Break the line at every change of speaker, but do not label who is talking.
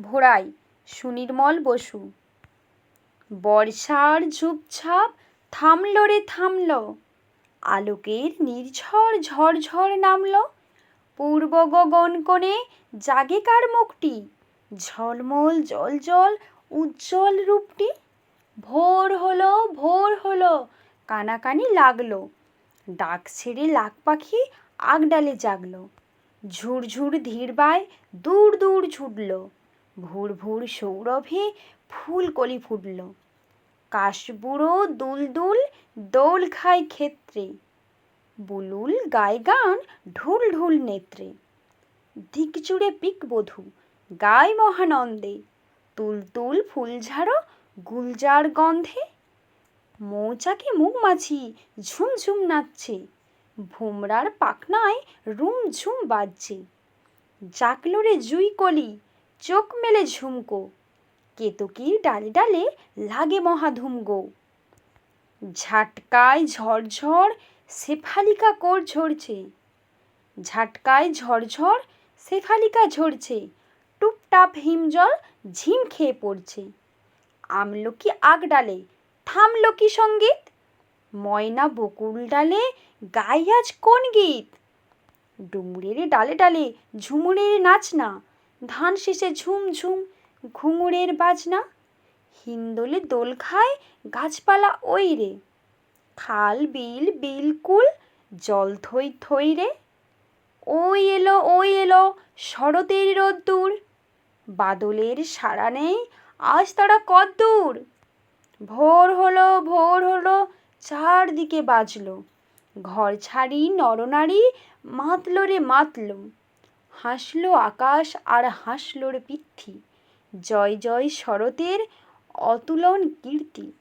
ভোরাই সুনির্মল বসু। বর্ষার ঝুপঝাপ থামল রে থামল, আলোকের নির্ঝর ঝরঝর নামল, পূর্ব গগন কোণে জাগে কার মুখটি, ঝলমল জল জল উজ্জ্বল রূপটি, ভোর হলো ভোর হলো, কানাকানি লাগল, ডাক ছেড়ে লাখ পাখি আগডালে জাগলো, ঝুরঝুর ধীরবায় দূর দূর ছুটল। ভুর ভুর সৌরভে ফুলকলি ফুটল। কাশবুড়ো দুলদুল দোল খায় ক্ষেত্রে, বুলুল গায় গান ঢুল ঢুল নেত্রে। দিক জুড়ে পিক বধূ গায় মহানন্দে তুলতুল ফুলঝাড়ো গুলজার গন্ধে। মৌচাকে মুখ মৌমাছি ঝুমঝুম নাচছে, ভোমরার পাখনায় রুমঝুম বাজছে। জাকলো রে জুই কলি চোখ মেলে ঝুমকো। কেতকীর ডালে ডালে লাগে মহাধুমগো ঝাটকায় ঝরঝর শেফালিকা কোর ঝরছে। ঝাটকায় ঝরঝর শেফালিকা ঝরছে। টুপটাপ হিমজল ঝিম খেয়ে পড়ছে। আমলকি আগ ডালে, থামলো কি সংগীত? ময়না বকুল ডালে গাই আজ কোন গীত? ডুমুরের ডালে ডালে ঝুমুরের নাচনা। ধান শেষে ঝুম ঝুম, ঘুঙুরের বাজনা, হিন্দোলে দোল খায় গাছপালা ওই রে খাল, বিল, বিলকুল, জল থই থই রে। ওই এলো ওই এলো শরতের রোদ্দুর, বাদলের সাড়া নেই আজ তারা কদ্দূর। ভোর হলো ভোর হলো, চারদিকে বাজলো, ঘর ছাড়ি নরনারী মাতলো রে মাতলো। হাসলো আকাশ আর হাসলোর রে পৃথ্বী জয় জয় শরতের অতুলন কীর্তি।